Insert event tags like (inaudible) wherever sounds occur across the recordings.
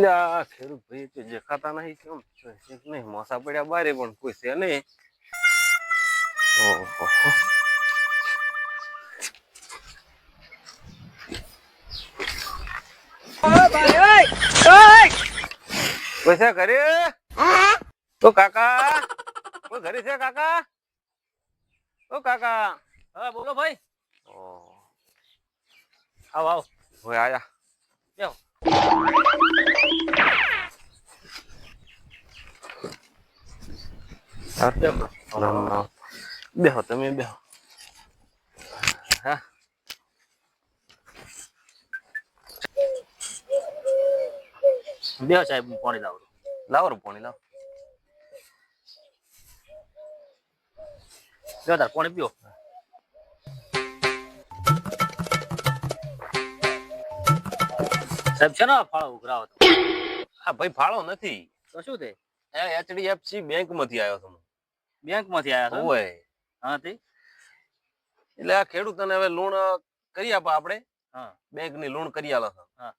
એટલે ખેડૂત ભાઈ તો દેખાતા નહીં કેમ એક નહીં મોસા પડ્યા બારે પણ કોઈ છે નહીં. ઓહો. છે ઘરે? ઓ કાકા. કોઈ ઘરે છે કાકા? ઓ કાકા. હા બોલો ભાઈ. ઓહ. આવો આવો. હોય આયા. હા બેહો, તમે બેહો. હા. બેહો સાહેબ, હું પાણી લાવું લાવો પાણી, લાવો. બેહો તાર, પાણી પીઓ. સાહેબ છે ને ફાળો ઉઘરાવો હા ભાઈ ફાળો નથી. તો શું તે? એચડીએફસી બેંકમાંથી આવ્યો છું બેંકમાંથી આયા હોય હા તે? એટલે આ ખેડૂતોને હવે લોન કરી આપો આપણે. હા. બેંકની લોન કરી આલો છો. હા.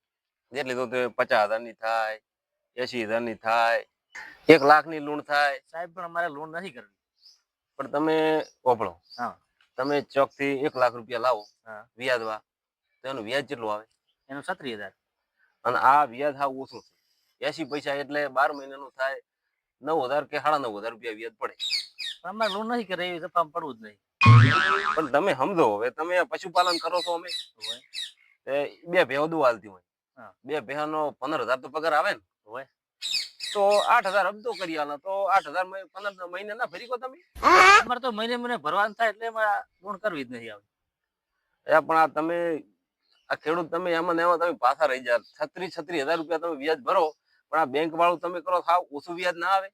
જેટલી તો પચાસ હજારની થાય એસી હજારની થાય એક લાખની લોન થાય. સાહેબ પણ અમારે લોન નથી કરવી. પણ તમે ઓપળો હા. તમે ચોકથી એક લાખ રૂપિયા લાવો વ્યાજવા તો એનું વ્યાજ કેટલું આવે? એનું સત્રી હજાર. અને આ વ્યાજ હા ઓછું છે. એસી પૈસા એટલે બાર મહિનાનું થાય નવ હજાર કે સાડા નવ હજાર રૂપિયા વ્યાજ પડે. અમારે લોન નહીં કરે એવી તફામ પડવું જ નહીં. પણ તમે સમજો હવે તમે પશુપાલન કરો છો અમે બે ભેહો દુ હાલતી હોય. બે ભેહાનો પંદર હજાર તો પગાર આવે ને. હોય. તો આઠ હજાર હપ્તો કરી આલો તો આઠ હજાર પંદર મહિને ના ફરી ગયો તમે. અમારે તો મહિને મહિને ભરવાનું થાય એટલે એમાં લોન કરવી જ નહીં આવે. એ પણ આ તમે આ ખેડૂત તમે એમાં ને એમાં તમે પાછા રહી જાય છત્રીસ છત્રીસ હજાર રૂપિયા તમે વ્યાજ ભરો પણ આ બેંક વાળું તમે કરો સાવ ઓછું વ્યાજ ના આવે.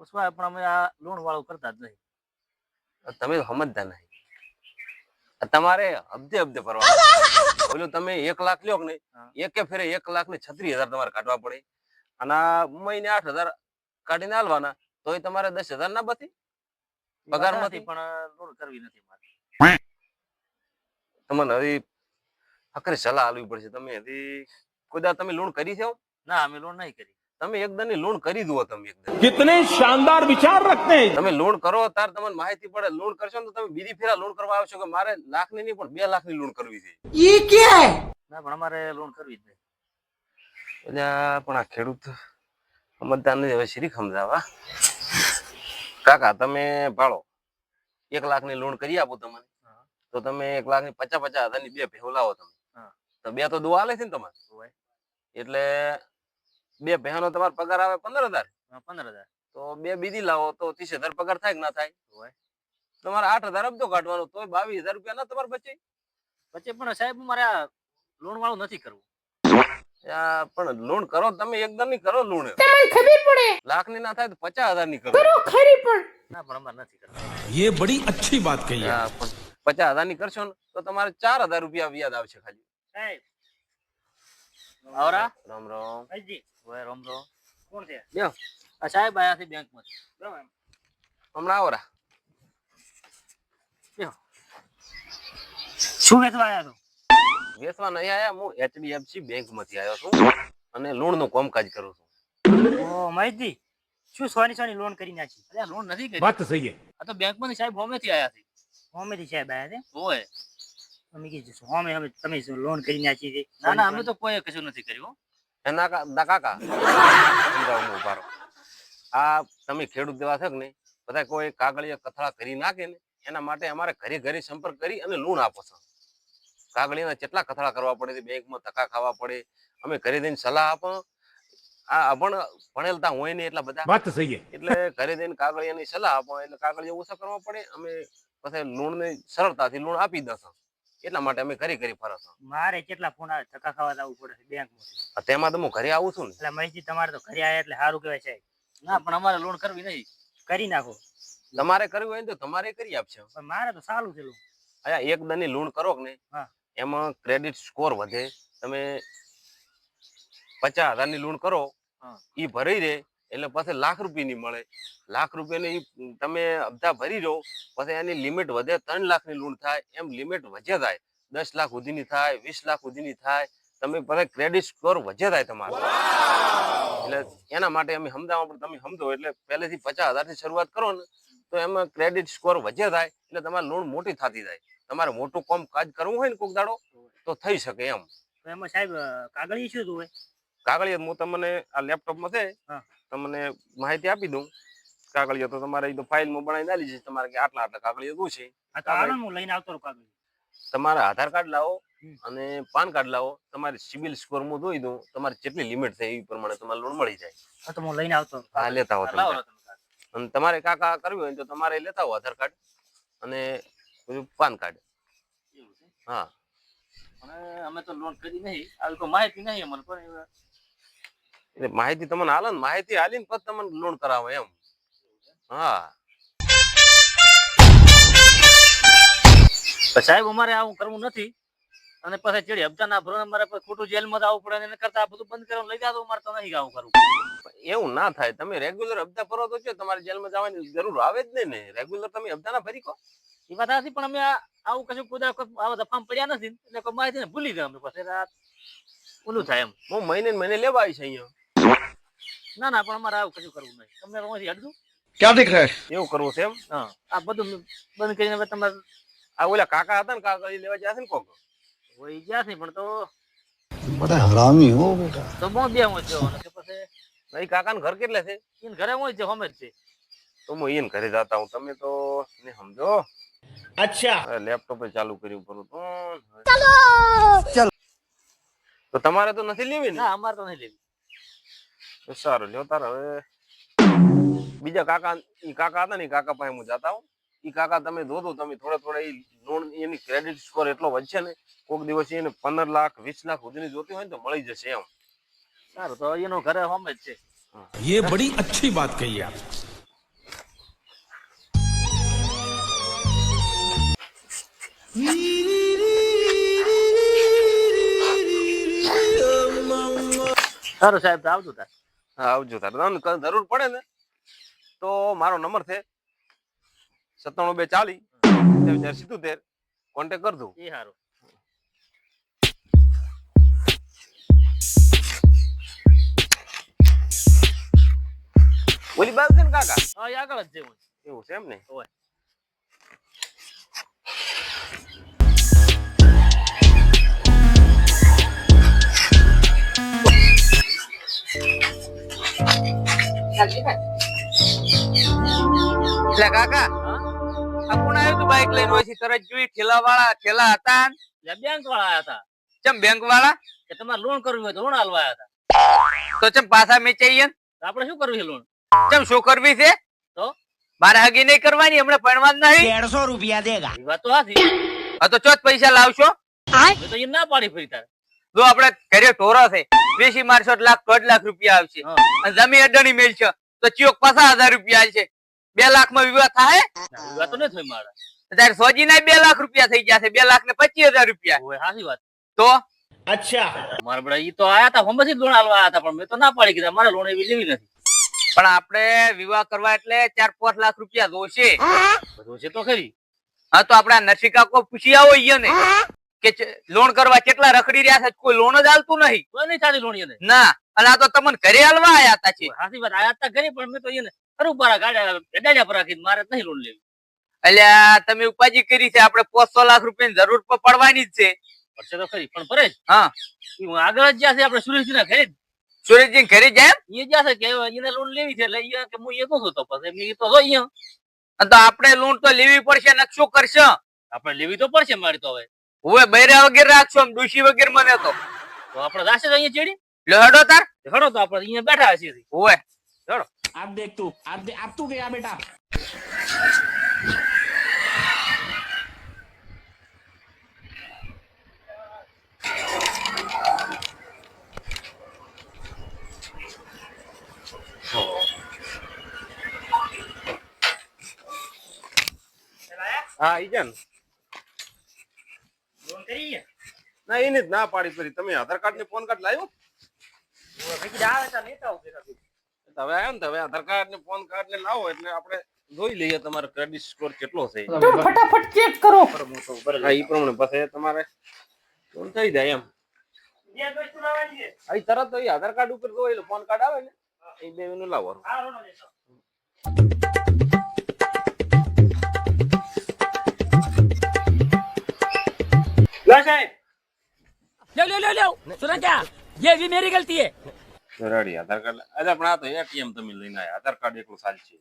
ઓછવા પણ અમે આ લોન વાળું કરતા જ નહીં. તમે સમજતા નહીં. તમારે અબધે અબધે ભરવા બોલો તમે એક લાખ લ્યો કે નહીં એકે ફેરે એક લાખ ને છત્રીસ હજાર તમારે કાઢવા પડે. અને મહિને આઠ હજાર કાઢીને આલવાના તોય તમારે દસ હજાર ના બચી. પગારમાંથી પણ લોન કરવી નથી મારે. તમને હજી અખરે સલાહ આલવી પડશે. તમે હજી કોઈ તમે લોન કરી છે ના અમે લોન નહીં કરી. તમે એકદમ લોન કરી દો તમે એકદમ કિતને શાનદાર વિચાર રખતે તમે લોન કરો ત્યારે તમને માહિતી પડે. લોન કરશો તો તમે બીજી ફેરા લોન કરવા આવશો કે મારે લાખની નહીં પણ બે લાખની લોન કરવી છે. ઈ કે? ના પણ અમારે લોન કરવી જ નહીં. એટલે પણ આ ખેડૂત મતદાન હવે શ્રી સમજાવા કાકા તમે ભાળો. એક લાખની લોન કરી આપો તમને. તો તમે એક લાખની પચાસ પચાસ હજારની બે ભેવ લાવો તમે. તો બે તો દુઆ આલે છે ને તમારે? એટલે બે બહેનો તમારો પગાર આવે પંદર હજાર પંદર હજાર તો બે બીજી લાવો તો ત્રીસ હજાર પગાર થાય કે ના થાય? તમારે આઠ હજાર અબજો કાઢવાનો તો બાવીસ હજાર રૂપિયા ના તમારે બચે. બચે પણ સાહેબ મારે લોન વાળું નથી કરવું. પણ લોન કરો તમે એકદમની કરો લોન તમને લાખની ના થાય તો પચાસ હજારની કરો. ખરી પણ. ના પણ અમારે નથી કરવું. બડી અચ્છી વાત કહી પચાસ હજારની કરશો ને તો તમારે ચાર હજાર રૂપિયા વ્યાજ આવશે ખાલી. વેચવા આયા હું એચડીએફસી બેંકમાંથી આવ્યો છું અને લોનનું કામકાજ કરું છું. શું સોની સોની લોન કરી નાખી? અરે લોન નથી કરી. આ તો બેંકમાંથી સાહેબ હોમે થી આયા છે. હોમે થી સાહેબ આયા છે? લોન કથળા આપો છો. કાગળિયાના કેટલા કથળા કરવા પડે બેંકમાં ટકા ખાવા પડે. અમે ઘરે જઈને સલાહ આપો. આ અભણ ભણેલતા હોય ને એટલા બધા. એટલે ઘરે જઈને કાગળિયાની સલાહ આપો. એટલે કાગળિયા ઓછા કરવા પડે. અમે પછી લોન ને સરળતાથી લોન આપી દઉં એટલા માટે અમે ઘરે ઘરે ફરસો મારે કેટલા ફોન આવે? ધક્કા ખાવા જવું પડે છે બેંકમાં તેમાં તો હું ઘરે આવું છું ને. એટલે મહેશજી તમારે તો ઘરે આયા એટલે સારું કહેવાય છે ના પણ અમારે લોન કરવી નહીં. કરી નાખો. તમારે કરવું હોય ને તો તમારે કરી આપશે પણ મારે તો સારું છે લોન અચ્છા એક દની લોન કરો કે નહીં એમાં ક્રેડિટ સ્કોર વધે. તમે પચાસ હજારની લોન કરો. ઈ ભરી રહે એટલે પછી લાખ રૂપિયાની મળે. લાખ રૂપિયાની તમે હપ્તા ભરી રહો પછી એની લિમિટ વધે ત્રણ લાખની લોન થાય એમ લિમિટ વધે થાય દસ લાખ સુધીની થાય વીસ લાખ સુધીની થાય તમે પછી ક્રેડિટ સ્કોર વધે થાય તમારો. એટલે એના માટે અમે સમજાવવા પણ તમે સમજો એટલે પહેલેથી પચાસ હજારથી શરૂઆત કરો ને તો એમાં ક્રેડિટ સ્કોર વધે થાય એટલે તમારી લોન મોટી થતી જાય. તમારે મોટું કામ કાજ કરવું હોય ને કોક દાડો તો થઈ શકે એમ. એમાં સાહેબ કાગળી શું હોય કાગળી હું તમને આ લેપટોપમાં છે. તમને માહિતી આપી દઉં કાગળિયા તો તમારે તો ફાઇલમાં બનાવીને આલી છે તમારે કે આટલા આટલા કાગળિયા શું છે? લઈને આવતો તમારે આધાર કાર્ડ લાવો અને પાન કાર્ડ લાવો. તમારે સિબિલ સ્કોર હું જોઈ દઉં. તમારે કેટલી લિમિટ થાય એ પ્રમાણે તમારે લોન મળી જાય. તો હું લઈને આવતો હા લેતા હો. અને તમારે કાકા કરવી હોય તો તમારે લેતા હો આધાર કાર્ડ અને પાન કાર્ડ. હા. અને અમે તો લોન કરી નહીં. આવી કોઈ માહિતી નહીં અમને પણ એટલે માહિતી તમને હાલે ને? માહિતી હાલીને પછી તમને લોન કરાવે એમ. હા. સાહેબ અમારે આવું કરવું નથી. અને પછી ચડી હપ્તા ના ભરો અમારે ખોટું જેલમાં આવવું પડે એને કરતા આ બધું બંધ કરીને લઈ જાતો અમારે તો નહીં આવું કરવું. એવું ના થાય. તમે રેગ્યુલર હપ્તા ભરો તો છે તમારે જેલમાં જવાની જરૂર આવે જ નહીં ને. રેગ્યુલર તમે હપ્તા ના ભરી કો. એ વાત હતી પણ અમે આવું કશું કુદા આવા દફામ પડ્યા નથી એટલે કોઈ માહિતી ભૂલી ગયા અમે પછી રાત. ઓલું થાય એમ. હું મહિને મહિને લેવા આવી છે અહીંયા. ના ના પણ અમારે આવું કશું કરવું નહીં. તમને રોમાંથી હટજો ક્યાં દેખ રહે એવું કરવું છે એમ? હા. આ બધું બંધ કરીને હવે તમારે આ ઓલા કાકા હતા ને કાકા એ લેવા છે ને કોક? હોય ગયા છે પણ તો બધા હરામી હો બેટા. તો બહુ બે હું જો નહીં કાકાનું ઘર કેટલે છે? એને ઘરે હું જ હમે જ છે. તો હું એને ઘરે જતા હું. તમે તો ને સમજો. અચ્છા. લેપટોપ ચાલુ કર્યું પર તો ચાલો! તો તમારે તો નથી લેવી ને? ના અમારે તો નથી લેવી. તો સારું લ્યો તાર હવે બીજા કાકા ઈ કાકા હતા ને ઈ કાકા પાસે હું જતા હું ઈ કાકા તમે જોજો તમે થોડા થોડા ઈ લોન એની ક્રેડિટ સ્કોર એટલો વધશે ને કોક દિવસ એને પંદર લાખ વીસ લાખ સુધીની જોતી હોય ને તો મળી જશે એમ સારું તો એનો ઘરે હમે જ છે ये बड़ी अच्छी बात कही आप સારું સાહેબ તો આવજો તાર હા આવજો તારે. જરૂર પડે ને તો મારો નંબર છે સત્તાણું બે ચાલીસ ચાર સિત્તોતેર. કોન્ટેક કરજો એ સારું ઓલી બાજુ છે ને કાકા? હા એ આગળ જ છે. એવું છે એમ ને? હોય. એટલે કાકા આ કોણ આવ્યું તું બાઈક લઈને? પછી તરત જોઈ ઠેલા વાળા ઠેલા હતા બેંક વાળા આયા હતા ચમ બેંક વાળા? કે તમારે લોન કરવી હોય તો લોન હાલવા આયા હતા તો ચમ પાછા મેચાઈએ આપણે શું કરવું છે લોન ચમ શું કરવી છે? તો? મારે હગી નહીં કરવાની હમણાં ભણવા જ નહીં. એ વાત તો હાથી હા તો ચોથ પૈસા લાવશો? તો એ ના પાડી ફરી તારે. જો આપણે ઘરે ઢોરો છે વેસી મારશો એટલે દોઢ લાખ રૂપિયા આવશે. અને જમી અડણી મેળશો તો ચિયોક પાછા હજાર રૂપિયા છે બે લાખમાં વિવાહ થાય? વિવાહ તો ન થાય મારા. અત્યારે સોજી ના બે લાખ રૂપિયા થઈ ગયા છે બે લાખ ને પચીસ હજાર રૂપિયા. સાચી વાત. તો? અચ્છા. મારા બડા ઈ તો આયા હતા હમણાં લોન આલવા હતા પણ મેં તો ના પાડી કીધા મારે લોન એવી લેવી નથી. પણ આપણે વિવાહ કરવા એટલે ચાર પાંચ લાખ રૂપિયા જોશે. જોશે તો ખરી. હા તો આપડા નસીકા કાકો પૂછી આવો ઈયો ને કે લોન કરવા કેટલા રખડી રહ્યા છે? કોઈ લોન જ આલતું નહીં. કોઈ નહીં ચાલી લોન ના અને આ તો તમને ઘરે હાલવા આયા હતા છે. સાચી વાત આયા હતા ઘરે પણ મેં તો એને ખરું પારા ગાડા ગાડા પર રાખી મારે નહીં લોન લેવી. એટલે તમે ઉપાજી કરી છે આપણે પાંચસો લાખ રૂપિયાની જરૂર પડવાની જ છે. પડશે તો ખરી પણ પરેશ હા. હું આગળ જ જ્યાં છે આપણે સુરેશજી ઘરે સુરેશજી ઘરે જાય એ જ્યાં છે કે એને લોન લેવી છે એટલે કે હું એ તો તો પછી મેં તો જો તો આપણે લોન તો લેવી પડશે ને શું કરશે? આપણે લેવી તો પડશે મારી તો હવે. હવે બૈરા વગેરે રાખશો આમ ડુશી વગેરે મને તો. તો આપણે રાશે તો અહીંયા ચડી? લો હડો તાર. હડો તો આપણે અહીંયા બેઠા હશે હવે ચડો આપ દેખ તું આપ દે આપ તું ગયા બેટા. હા ઈ છે ને. લોન કરીએ ના એને જ ના પાડી પડી. તમે આધાર કાર્ડ ને ફોન કાર્ડ લાવ્યો? હવે આવ્યો ને હવે આધાર કાર્ડ ને ફોન કાર્ડ ને લાવો એટલે આપણે જોઈ લઈએ તમારો ક્રેડિટ સ્કોર કેટલો છે. ફટાફટ ચેક કરો. હા એ પ્રમાણે પછી તમારે ફોન થઈ જાય એમ. અહીં તરત તો આધાર કાર્ડ ઉપર જોઈ લો ફોન કાર્ડ આવે ને એ બે નું લાવો હા રોડો લેતો લો સાહેબ लो लो लो लो सुना क्या ये भी मेरी गलती है રેડી આધાર કાર્ડ અરે પણ આ તો એટીએમ તમે લઈને આવ્યા આધાર કાર્ડ એકલું સાલ છે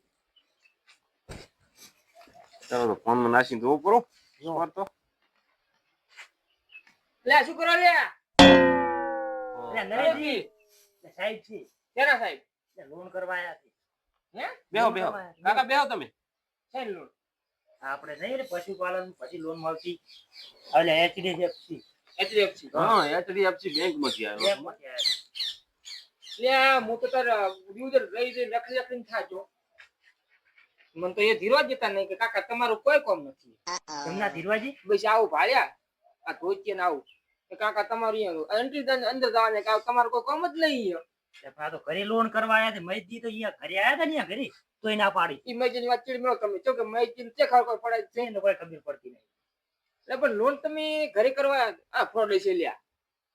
ચાલો તો ફોન માં નાખીને તો કરો વાર તો લે શું કરો લે એટલે નરેશજી એટલે સાહેબ છે કેના સાહેબ એટલે લોન કરવા આયા છે હે બેહો બેહો કાકા બેહો તમે સાહેબ લોન આપણે નહીં પશુપાલન પછી લોન મળતી. એટલે એચડીએફસી એચડીએફસી હા એચડીએફસી બેંકમાંથી આવ્યો એટલે હું તો તાર યુઝર રહી રહી રખડી રખડીને થાજો. મને તો એ ધીરવા જતા નહીં કે કાકા તમારું કોઈ કોમ નથી. તમને ધીરવાજી? બસ આવું ભાડ્યા આ ધોતીએ ને આવું કાકા તમારું એન્ટ્રી અંદર જવાને કે તમારું કોઈ કોમ જ નહીં આ તો ઘરે લોન કરવા આવ્યા છે મહેશજી તો અહીંયા ઘરે આવ્યા હતા ને અહીંયા ઘરે તો ના પાડી. ઇમેજિન વાત ચીડ મળો તમે જો કે મહેશજી ને ખબર પડે? છે ને કોઈ ખબર પડતી નહીં. એટલે પણ લોન તમે ઘરે કરવા આ ફ્રોડ છે લ્યા.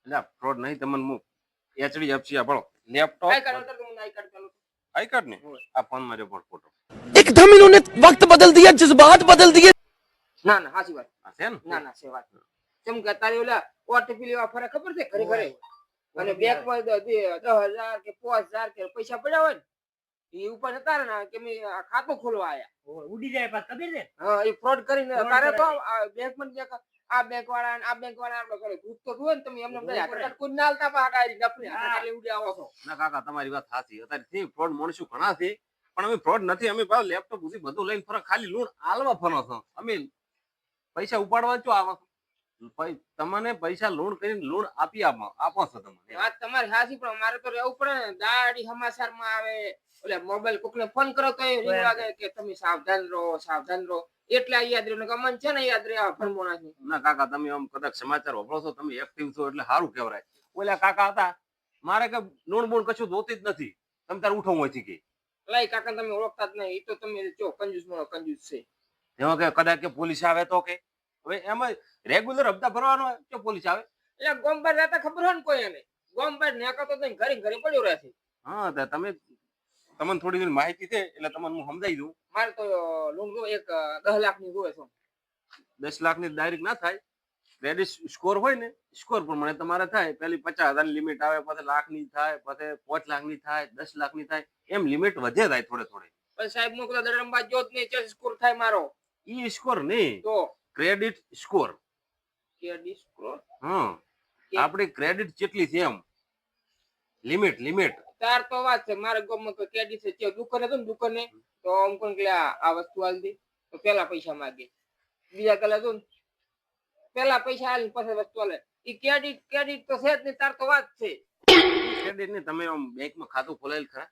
એટલે ફ્રોડ નહીં તમને હું એચડી આપસી આપણો લેપટોપ આઈ કાર્ડ તો હું આઈ કાર્ડ ચાલુ આઈ કાર્ડ ને? આ ફોનમાં પર ફોટો એકદમ ઇન્હોને વક્ત બદલ દિયા જજ્બાત બદલ દિયે ના ના સાચી વાત. છે ને? ના ના સે વાત. કેમ કે તારી ઓલા ઓટીપી લેવા ફરે ખબર છે? ઘરે ઘરે. અને બેંકમાં દ- દસ હજાર કે પાંચ હજાર કે પૈસા પડ્યા હોય ને એ ઉપર હતા ને કે મેં ખાતું ખોલવા આયા. ઉડી જાય પાછ ખબર છે? હા એ ફ્રોડ કરીને તારે તો કરાય. બેંકમાં જે આ બેંક વાળા આ બેંક વાળા આપણે કરે. ભૂત તો જુઓ ને તમે એમને કાર્ડ કોઈ ના હાલતા પા કાઢી નફરી આધાર ઉડી આવો છો. ના કાકા તમારી વાત સાચી. અત્યારે થી ફ્રોડ માણસો ઘણા છે પણ અમે ફ્રોડ નથી. અમે ભાવ લેપટોપ સુધી બધું લઈને ફરક ખાલી લોન આલવા ફરો છો. અમે પૈસા ઉપાડવા જો આવા. તમને પૈસા લોન કરીને લોન આપી આપો આપો છો તમને. વાત તમારી સાચી પણ મારે તો રહેવું પડે ને. દાડી સમાચારમાં આવે એટલે મોબાઈલ કોકને ફોન કરો તો એ ring વાગે કે તમે સાવધાન રહો સાવધાન રહો. એટલે યાદ રહ્યું અમન છે ને યાદ રહે આ ભણમોણા છે ના કાકા તમે આમ કદાચ સમાચાર વાપરો છો તમે એક્ટિવ છો એટલે સારું કહેવાય. ઓલા કાકા હતા મારે કે લોન બોન કશું જોતી જ નથી. તમે તાર ઉઠો હોય છે કે લાઈ કાકા તમે ઓળખતા જ નહીં એ તો તમે જો કંજૂસ મોણો કંજૂસ છે. એમાં કે કદાચ કે પોલીસ આવે તો કે. હવે એમાં રેગ્યુલર હપ્તા ભરવાનો તો પોલીસ આવે. એટલે ગોમબાર રહેતા ખબર હોય ને કોઈ એને? ગોમબાર નેકા તો ઘરે ઘરે પડ્યો રહે છે હા તો તમે તમને થોડી ઘણી માહિતી છે એટલે તમને હું સમજાવી દઉં. મારે તો લોન જો એક દસ લાખની જોવે છે. દસ લાખની ડાયરેક્ટ ના થાય. ક્રેડિટ સ્કોર હોય ને સ્કોર પ્રમાણે તમારે થાય. પેલી પચાસ હજારની લિમિટ આવે પછી લાખની થાય પછી પાંચ લાખની થાય દસ લાખની થાય. એમ લિમિટ વધે થાય થોડે થોડે. પણ સાહેબ મોકલા દડમબા જોત નહીં સ્કોર થાય મારો. ઈ સ્કોર નહીં. તો? ક્રેડિટ સ્કોર ક્રેડિટ સ્કોર હા આપણી ક્રેડિટ કેટલી છે એમ? લિમિટ લિમિટ તાર તો વાત છે મારે ગમે કોઈ ક્રેડિટ છે દુકાને તો દુકાને તો આમ કોણ કે આ વસ્તુ આલ દે તો પેલા પૈસા માંગે. બીજા કલા તો પેલા પૈસા આલી પછી વસ્તુ આલે. ઈ ક્રેડિટ ક્રેડિટ તો છે જ નહીં તાર તો વાત છે. ક્રેડિટ ને તમે આમ બેંકમાં ખાતું ખોલાયેલ ખરા?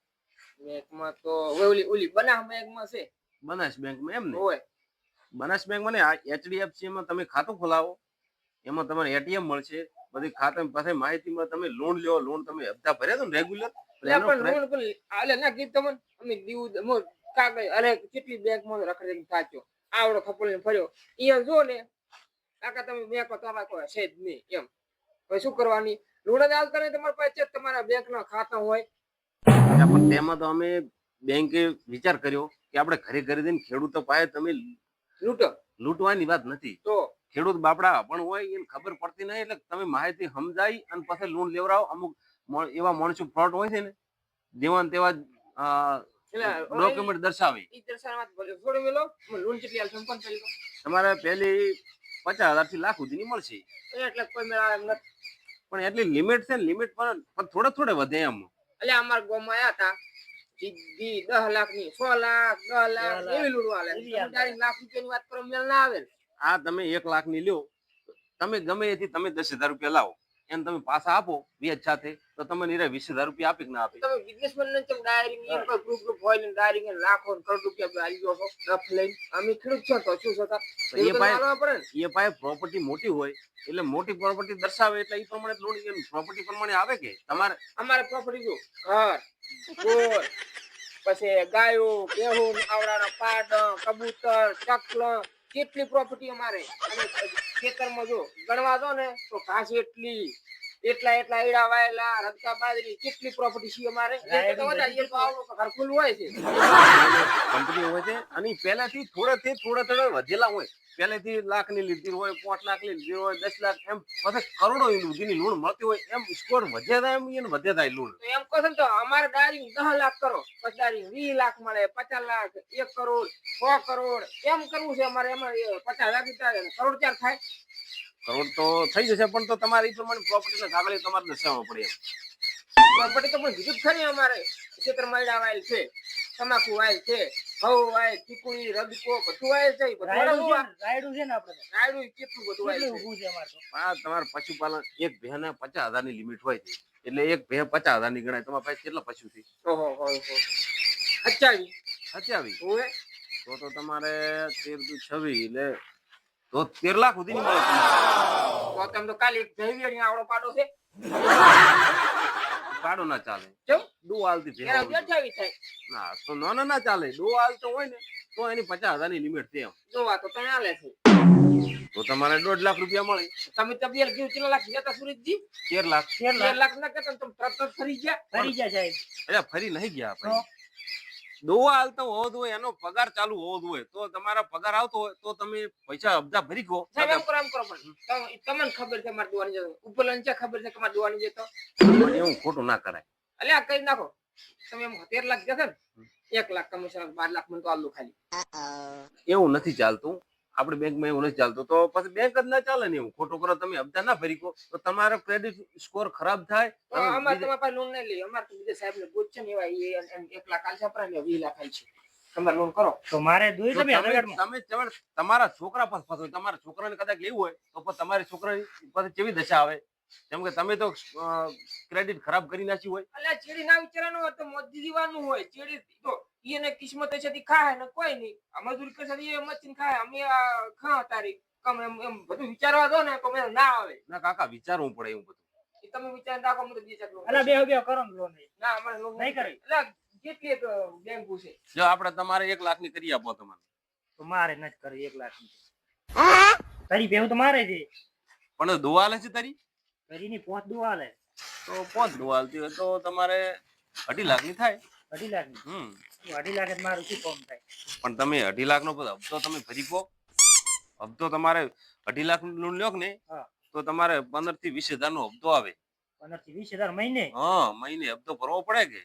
બેંકમાં તો ઓલી ઓલી ઓલી બનાસ બેંકમાં છે. બનાસ બેંકમાં એમ ને? હોય. બનાસ બેંકમાં ને એચડીએફસી માં તમે ખાતું ખોલાવો. એમાં તમારે એટીએમ મળશે. બધી ખાતા પાસે માહિતીમાં તમે લોન લ્યો. લોન તમે હપ્તા ભર્યા તો ને રેગ્યુલર પણ લોન પણ આલે ના કીધું તમને? અમે દીવું મો કાગળ અરે કેટલી બેંકમાં રખડે સાચો આવડો ખપોલીને ફર્યો. એ જો ને કાકા તમે બેંક તમારા કોઈ છે જ નહીં એમ. હવે શું કરવાની? લોન જ આવતા નહીં તમારા પાસે તમારા બેંકના ખાતા હોય. પણ તેમાં તો અમે બેંકે વિચાર કર્યો કે આપણે ઘરે ઘરે જઈને ખેડૂતો પાસે તમે લૂંટો. લૂંટવાની વાત નથી. તો? ખેડૂત બાપડા પણ હોય એને ખબર પડતી નહીં એટલે તમે માહિતી સમજાઈ અને પછી લોન લેવડાવો. અમુક એવા માણસો ફ્રોડ હોય છે ને જેવા તેવા ડોક્યુમેન્ટ દર્શાવે. તમારે પહેલી પચાસ હજારથી લાખ સુધીની મળશે. પણ એટલી લિમિટ છે ને લિમિટ પણ થોડે થોડે વધે એમ. એટલે અમારા ગામમાં આવ્યા હતા સીધી દસ લાખની સો લાખ દસ લાખ. એવી લૂંટવા લે એવી લાખ રૂપિયા ની રૂપિયાની વાત કરો મેળ ના આવે ને. આ તમે એક લાખની લ્યો તમે ગમે એથી તમે દસ હજાર રૂપિયા લાવો એને તમે પાછા આપો વ્યાજ સાથે તો તમે નીરે વીસ હજાર રૂપિયા આપી કે ના આપી. તમે બિઝનેસમેન ને તમે ડાયરી કોઈ ગ્રુપ ગ્રુપ હોય ને ડાયરી ને લાખો કરોડ રૂપિયા આવી ગયો રફ લઈને. અમે ખેડૂત છો તો શું છતાં એ પાસે એ પાસે પ્રોપર્ટી મોટી હોય એટલે મોટી પ્રોપર્ટી દર્શાવે એટલે એ પ્રમાણે લોન પ્રોપર્ટી પ્રમાણે આવે કે? તમારે અમારે પ્રોપર્ટી જો ઘર બોર પછી ગાયો ભેહું આવડાના પાડ કબૂતર ચકલ કેટલી પ્રોપર્ટી અમારે? અને ખેતરમાં જો ગણવા દો ને તો ઘાસ એટલી એટલા એટલા ઈડા વાયેલા રદકા બાજરી કેટલી પ્રોપર્ટી છે અમારે? એ તો વધારે, એ તો આવડું ઘરકુલ હોય છે. (laughs) કંપની હોય છે અને પહેલાથી થોડેથી થોડા થોડા વધેલા હોય. પહેલેથી લાખની લીધી હોય પાંચ લાખની લીધી હોય દસ લાખ એમ પછી કરોડો ની લૂણ મળતી હોય એમ સ્કોર વધે થાય એમ એને વધે થાય લૂણ એમ કહો તો અમારે દારી દસ લાખ કરો પછી દારી વીસ લાખ મળે પચાસ લાખ એક કરોડ સો કરોડ એમ કરવું છે અમારે એમાં પચાસ લાખ કરોડ ચાર થાય? કરોડ તો થઈ જશે પણ તો તમારે એ પ્રમાણે પ્રોપર્ટી ના કાગળિયા તમારે દર્શાવવા પડે એમ. પ્રોપર્ટી તો પણ કીધું ખરી અમારે. ખેતર મૈડા વાયેલ છે તમાકુ વાયેલ છે ઘઉં વાયેલ ચીકુડી રદકો બધું વાયેલ છે રાયડું છે ને, રાયડું છે ને આપણે રાયડું કેટલું બધું વાયેલ છે? ઊભું છે અમારે તો. આ પશુપાલન એક ભેને પચાસ હજારની લિમિટ હોય છે. એટલે એક ભે પચાસ હજારની ગણાય. તમારા પાસે કેટલા પશુ છે? ઓહો હો હો. અચ્છાવી સત્યાવીસ ઓએ તો તો તમારે તેર દુ છવ્વીસ એટલે તો તેર લાખ સુધી ની મળે તો તમે તો કાલે એક જૈવિક આવડો પાડો છે. પાડો ના ચાલે. કેમ? ડો હાલતી ભેગા ના તો ના ના ના ચાલે. ડો હાલ તો હોય ને તો એની પચાસ હજારની લિમિટ છે એમ. જોવા તો ત્યાં આલે છે. તો તમારે દોઢ લાખ રૂપિયા મળે. તમે તબિયત કેવું કેટલા લાખ ગયા સુરેશજી તેર લાખ. તેર લાખ ના કે તમે તરત ફરી ગયા? ફરી જાય સાહેબ. અરે ફરી નહીં ગયા આપણે. દોવા હાલતો હોવો જોઈએ એનો પગાર ચાલુ હોવો જોઈએ. તો તમારા પગાર આવતો હોય તો તમે પૈસા અબધા ભરી ગો સાહેબ એમ કરો એમ કરો પણ તમને ખબર છે મારે દોવાની જતો. ઉપર લંચા ખબર છે કે મારે દોવાની જતો? એવું ખોટું ના કરાય. એટલે આ કરી નાખો. તમે એમ તેર લાખ જશે ને એક લાખ કમિશન બાર લાખ મને તો આલું ખાલી એવું નથી ચાલતું. આપણી બેંકમાં એવું નથી ચાલતું. તો પછી બેંક જ ના ચાલે ને એવું. ખોટું કરો તમે હપ્તા ના ભરી તો તમારો ક્રેડિટ સ્કોર ખરાબ થાય તો તમે તમારા પાસે લોન નહીં લઈ અમાર તો બીજા સાહેબ ને પૂછ છે ને એવા એક લાખ આલશે આપણા ને વીસ લાખ આલશે તમારે લોન કરો. તો મારે જોઈ તમે તમે. તમે તમે તમારા છોકરા પાસે ફસો તમારા છોકરાને કદાચ લેવું હોય તો પછી તમારી છોકરાની પાસે કેવી દશા આવે? કેમ કે તમે તો ક્રેડિટ ખરાબ કરી નાખ્યું હોય. અલ્યા ચેડી ના વિચારવાનું હોય તો મોદી દીવાનું હોય. ચેડી તો એને કિસ્મત છે ખાય ને કોઈ નહીં આ મજૂરી કરશે એ મચીને ખાય અમે ખા તારી કમ એમ એમ બધું વિચારવા દો ને તો મને ના આવે. ના કાકા વિચારવું પડે એવું બધું. એ તમે વિચાર રાખો મને બીજા ચાકલો અલા બે બે કરો ને લોન ના અમારે લોન નહીં કરે. એટલે કેટલી એક બેંકો છે? જો આપણે તમારે એક લાખની કરી આપો તમારે. તો મારે નથી કરવી એક લાખ તારી બેહુ તો મારે છે. પણ દોવા લે છે તારી? કરીની પોત દુવાલે તો પાંચ દોવા હાલતી હોય તો તમારે અઢી લાખની થાય. અઢી લાખ હમ. અઢી લાખ મારું શું કામ થાય? પણ તમે અઢી લાખ નો હપ્તો તમે ભરી કહો હપ્તો તમારે અઢી લાખ લોન લ્યો ને તો તમારે પંદરથી વીસ હજાર નો હપ્તો આવે. પંદરથી વીસ હજાર મહિને? હા મહિને હપ્તો ભરવો પડે કે?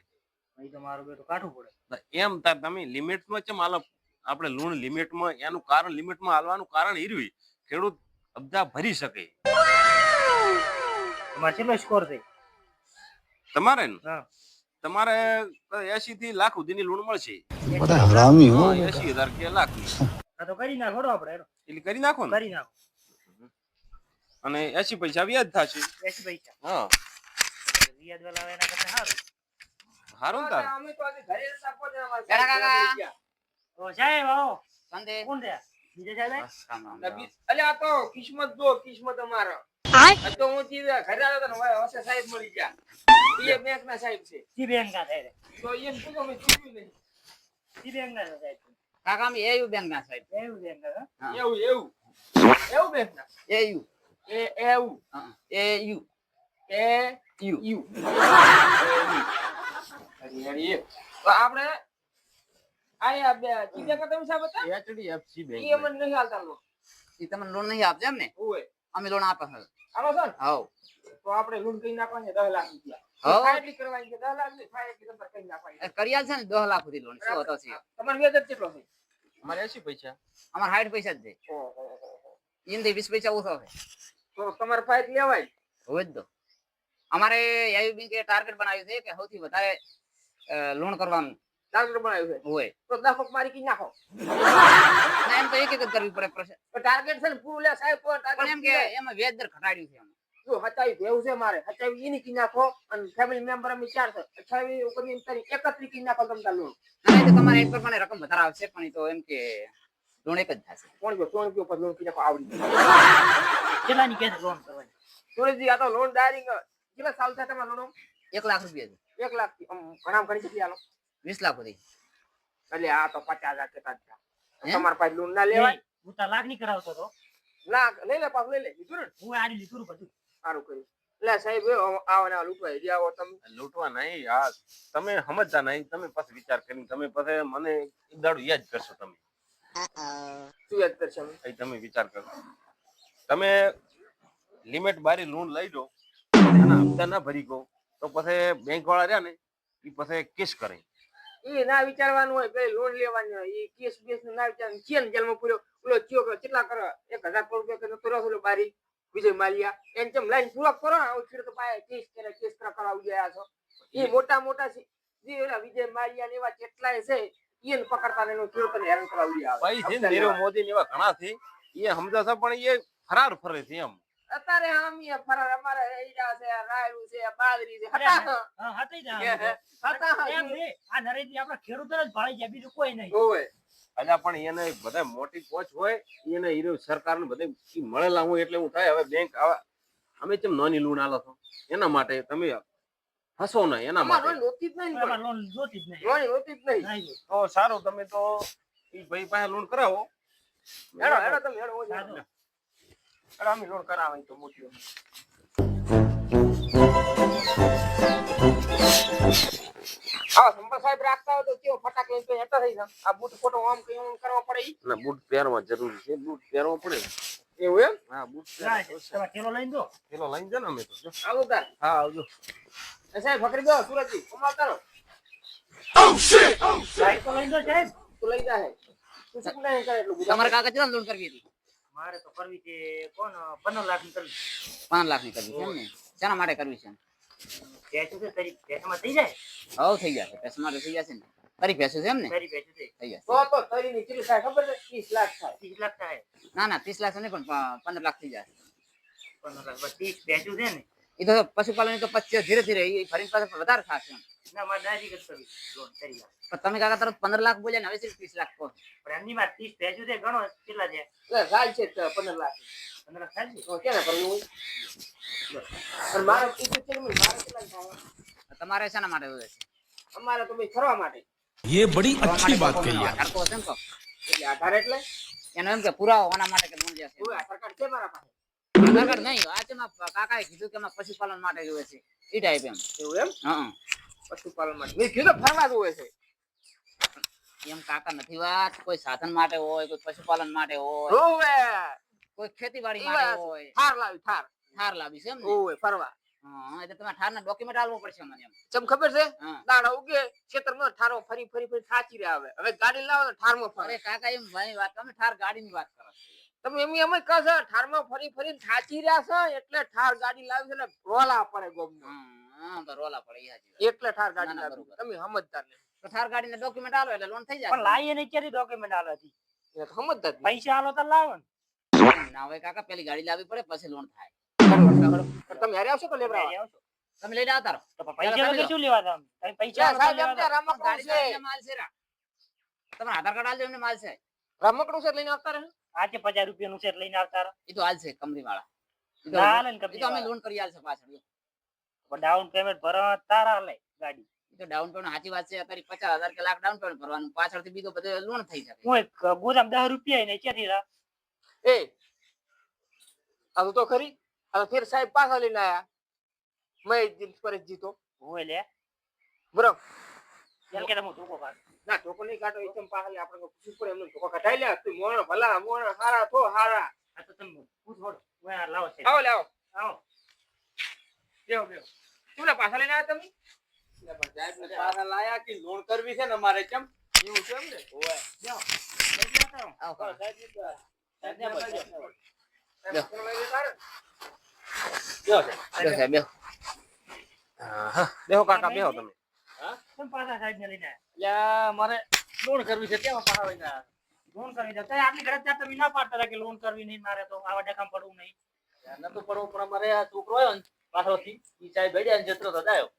અહીં તો મારું બેટું કાઢવું પડે. એમ તાર તમે લિમિટમાં ચમ હાલો આપણે લોન લિમિટમાં એનું કારણ લિમિટમાં હાલવાનું કારણ હીરવી ખેડૂત હપ્તા ભરી શકે. તમારે કેટલો સ્કોર છે? તમારે ને? હા. તમારે એસી થી લાખ સુધીની લૂણ મળશે. બધા હરામી હો. એસી હજાર કે લાખ તો કરી નાખો આપણે એટલે કરી નાખો ને? કરી નાખો. અને એસી પૈસા વ્યાજ થશે. એસી પૈસા. હા. વ્યાજ વાળા એના કરતા સારું. હારું તાર. અમે તો આજે ઘરે સાપો જ અમાર કાકા ઓ સાહેબ આવો. સંદે. કોણ દે બીજા સાહેબ? અલ્યા આ તો કિસ્મત જો કિસ્મત અમારો. આ તો હું સીધા ઘરે આવ્યો તો હવે સાહેબ મળી ગયા. એ બેંક ના સાહેબ છે. સી બેંક ના થાય તો એને પૂછો મેં ચૂક્યું નહીં. સી બેંક ના સાહેબ. કાકા અમે એયુ બેંક ના સાહેબ. એવું બેંક ના એવું એવું. એવું બેંક ના એયુ. એ એવું. એયુ. એ યુ. યુ. હરી હરી તો આપણે આયા બે ચીજા કા તમે સાહેબ હતા? HDFC એ બેંક મને નહીં હાલતા લો. ઈ તમને લોન નહીં આપજે એમ ને? ઓય. અમે લોન આપે છે આલો સર. હવ તો આપણે લોન કરી નાખવાની દસ લાખ રૂપિયા. હઉ. એટલી કરવાની છે દસ લાખની ફાઇલ એટલી તમારે કરી નાખવાની એ છે ને દસ લાખ સુધી લોન શું હતો છે? તમારે વ્યાજ કેટલો છે? અમારે પૈસા. અમારે સાઠ પૈસા જ છે. ઈંદે વીસ પૈસા ઓછો છે. તો તમારે ફાઇલ લેવાય હોય જ તો. અમારે એયુ બેંકે ટાર્ગેટ બનાવ્યું છે કે સૌથી વધારે લોન કરવાનું. ટાર્ગેટ બનાવ્યું છે. હોય. તો દસ ફોક મારી કી નાખો. ના એમ તો એક એક જ કરવી પડે પ્રશ્ન. તો ટાર્ગેટ છે ને પૂરું લે સાહેબ પણ એમ કે એમાં વ્યાજ દર ઘટાડ્યું છે. જો હચાવી ભેવું છે મારે. હચાવી એની કી નાખો અને ફેમિલી મેમ્બર અમે ચાર છે. અઠાવી ઉપર એમ કરી એકત્રી કી નાખો તમે તાર લોન ના, એ તો તમારે એક પ્રમાણે રકમ વધારે આવશે પણ તો એમ કે લોન એક જ થશે. કોણ ગયો? ત્રણ ગયો? પર લોન કી નાખો આવડી. કેટલાની કેસ લોન કરવાની? સુરેશજી આ તો લોન ડાયરિંગ કેટલા સાલ થાય તમારે લોન? એક લાખ રૂપિયા એક લાખથી આમ ઘણા ઘણી આલો વીસ લાખ સુધી એટલે આ તો પચાસ હજાર હે? તમારે પાસે લોન ના લેવાય? નહીં, હું તો લાખની કરાવતો હતો. ના લઈ લે પાછું લઈ લે. લીધું ને? હું આડી લીધું બધું. સારું કર્યું. એટલે સાહેબ આવો ને આ લૂંટવા જે આવો તમે. લૂંટવા નહીં આ તમે સમજતા નહીં. તમે પછી વિચાર કરીને તમે પછી મને એક દાડો યાદ કરશો તમે. શું યાદ કરશે? તમે વિચાર કરો. તમે લિમિટ બારી લોન લઈ લો એના હપ્તા ના ભરી ગો તો પછી બેંક વાળા રહ્યા ને એ પછી કેસ કરે. એ ના વિચારવાનું હોય પેલી લોન લેવાની હોય એ કેસ બેસનું ના વિચારવાનું. છે ને જેલમાં પૂર્યો ઓલો ચિયો કે કેટલા કરો એક હજાર કરોડ રૂપિયા કે તો બારી. વિજય માલિયા. એને જેમ લાઈન પૂરો કરો ને આવું તો પાય કેસ કરે કેસ કરા કરાવી ગયા છો. એ મોટા મોટા છે. જે ઓલા વિજય માલિયા ને એવા કેટલાય છે એને પકડતા એનો ખેડૂતોને હેરાન કરાવી ગયા ભાઈ છે નીરવ મોદી ને એવા ઘણા છે. એ સમજાશે પણ એ ફરાર ફરે છે એમ. અત્યારે આમ ફરાર અમારે એડા છે રાયડું છે બાજરી છે. હતા હા હાથી જ. હતા એમ રે આ નરેજી આપણા ખેડૂતર જ ભાળી જાય બીજું કોઈ નહીં. ઓય અલ્યા પણ એને બધા મોટી પોચ હોય એને હીરો સરકાર ને બધે મળેલા હું એટલે હું થાય હવે બેંક આવા. અમે કેમ નાની લોન આલો છો? એના માટે તમે હસો ને એના માટે. લોન લોતી જ નહીં લોન લોતી જ નહીં. લોન લોતી જ નહીં. નહીં તો સારું તમે તો એ ભાઈ પાસે લોન કરાવો. હેડો હેડો તમે હેડો અમે લોન કરાવે તો મોટી હા સંપા સાહેબ રાખતા હોય તો કેવો ફટાક લઈને તો હેઠા થઈ જાય આ બૂટ ફોટો આમ કઈ આમ કરવા પડે ના બૂટ પહેરવા જરૂરી છે. બૂટ પહેરવા પડે એવું એમ? હા બૂટ પહેરવા કેલો લઈને દો. કેલો લઈને જાય ને અમે તો. આવો તાર. હા આવજો. એ સાહેબ ફકરી દો સુરતજી ઓ શિટ ઓ તો લઈને દો સાહેબ. તું લઈ જા હે. તું શું લઈને કરે એટલું તમારે કાકા કેટલા લોન કરવી હતી? મારે તો કરવી છે કોણ? પંદર લાખની કરવી પાંચ લાખની કરવી છે એમ ને? શેના માટે કરવી છે ભેંસું છે તારી ભેંસમાં થઈ જાય? હવ થઈ જશે પૈસા માટે થઈ જશે ને? તારી ભેંસો છે એમ ને? તારી ભેંસું છે. થઈ જશે તો તો તરીની કેટલી થાય ખબર છે? 30 લાખ થાય. ત્રીસ લાખ થાય. ના ના ત્રીસ લાખ નહીં પણ પ- પંદર લાખ થઈ જશે પંદર લાખ બસ ત્રીસ ભેંસું છે ને? એ તો પશુપાલન તો પછી ધીરે ધીરે એ ફરી પાછળ વધારે થશે એમ. ના મારે ડાયરેક્ટ જ કરવી લોન કરી લાખ પણ તમે કાકા તરત પંદર લાખ બોલ્યા ને હવે સિર્ફ ત્રીસ લાખ કહો પણ એમની માં ત્રીસ ભેંસું છે ગણો કેટલા છે એટલે થાય છે તો 15 લાખ પંદર લાખ થાય છે તો કેને કરવું પણ મારે પૂછ્યું છે કે મારે કેટલા થાય તમારે શેના માટે જોઈએ છે અમારે તો ભાઈ ફરવા માટે ये बड़ी ફરવા अच्छी માટે बात કોનો कही આધાર તો હશે ને કોક? એટલે આધાર એટલે એનો એમ કે પુરાવો આના માટે કે લોન લેશે ઓય આધાર કાર્ડ છે મારા પાસે આધાર કાર્ડ નહીં આ તેમાં કાકાએ કીધું કે એમાં પશુપાલન માટે જોઈએ છે એ ટાઈપ એમ એવું એમ હા પશુપાલન માટે મેં કીધું ફરવા જવું છે. એમ કાકા નથી વાત. કોઈ સાધન માટે હોય કોઈ પશુપાલન માટે હોય. ઓવે કોઈ ખેતીવાડી માટે હોય. થાર લાવી થાર. થાર લાવી છે એમ ને? ઓવે ફરવા. હા એટલે તમારે ઠારના ડોક્યુમેન્ટ આલવું પડશે મને એમ. ચમ ખબર છે? દાડા ઉગે ખેતરમાં ઠારો ફરી ફરી ફરી થાચી રહ્યા હવે હવે ગાડી લાવો તો ઠારમાં ફરે. કાકા એમ ભાઈ વાત. તમે ઠાર ગાડીની વાત કરો તમે એમ એમ કહો છો ઠારમાં ફરી ફરી થાચી રહ્યા છો એટલે ઠાર ગાડી લાવી છે ને રોલા પડે ગોમમાં હા તો રોલા પડે હાચી એટલે ઠાર ગાડી ના, ના, લાવી તમે સમજતા નહીં તો ઠાર ગાડીના ડોક્યુમેન્ટ આલો એટલે લોન થઈ પણ જાય લાવીએ ક્યાંથી ડોક્યુમેન્ટ આલો હતી પૈસા આલો તો લાવો ને. ના હોય કાકા પેલી ગાડી લાવવી પડે પછી લોન થાય. તમે હારે આવશો તો લેવડાવવા? આવશો. તમે લઈને આવતા રહો. પૈસા વગર શું લેવા તમે તમે પૈસા યા આલો તો સાહેબ એમ લેવા ત્યાં ગાડી છે એમને માલ છે રા. તમારે આધાર કાર્ડ આલજો એમને માલ છે. રમકડું છે લઈને આવતા રહે? આજે પચાસ રૂપિયાનું છે લઈને આવતા રહો. એ તો હાલ છે કંપની વાળા તો- ના હાલે ને અમે લોન કરી આલશે પાછળ ડાઉન પેમેન્ટ ભરવા તારા લે ગાડી. તો ડાઉન પેમેન્ટ સાચી વાત છે અત્યારે પચાસ હજાર કે લાખ ડાઉન પેમેન્ટ ભરવાનું પાછળથી બીજો બધો લોન થઈ શકે. હું એક ગોદામ દસ રૂપિયા ને ક્યાંથી રા એ આ તો તો ખરી. આ ફેર સાહેબ પાછા લઈને આયા. મેં જીત પર જીતો. હું લે. બરો ચાલ કે તમે ટોકો કાઢ ના ટોકો નહીં કાઢો એકદમ પાછા લે. આપણે પૂછવું પડે એમને ટોકો કઢાઈ લે તું મોણ ભલા મોણ હારા થો હારા. આ તો તમે પૂછો. હું આ લાવો છે. આવો લે આવો. આવો. બેહો બેહો. શું પાછા લઈને આવ્યા તમે? ને પાછા લાયા કે લોન કરવી છે ને કેમ? એવું છે એમ ને? ઓય બેહો. આવો સાહેબની ને. બેહો બેહો. બેહો. તમે. પાછા સાહેબ ને લઈને? મારે લોન કરવી છે કેમ પાછા લઈને આવ્યા? લોન કરવી દો તો ઘરે ત્યાં તમે ના પાડતા કે લોન કરવી નહીં મારે તો આવા ડકામ પડવું નહીં. નતું પડવું પણ અમારે આ છોકરો આવ્યો ને પાછળથી ઈ સાહેબ બેડ્યા ને જત્રો તો દાયો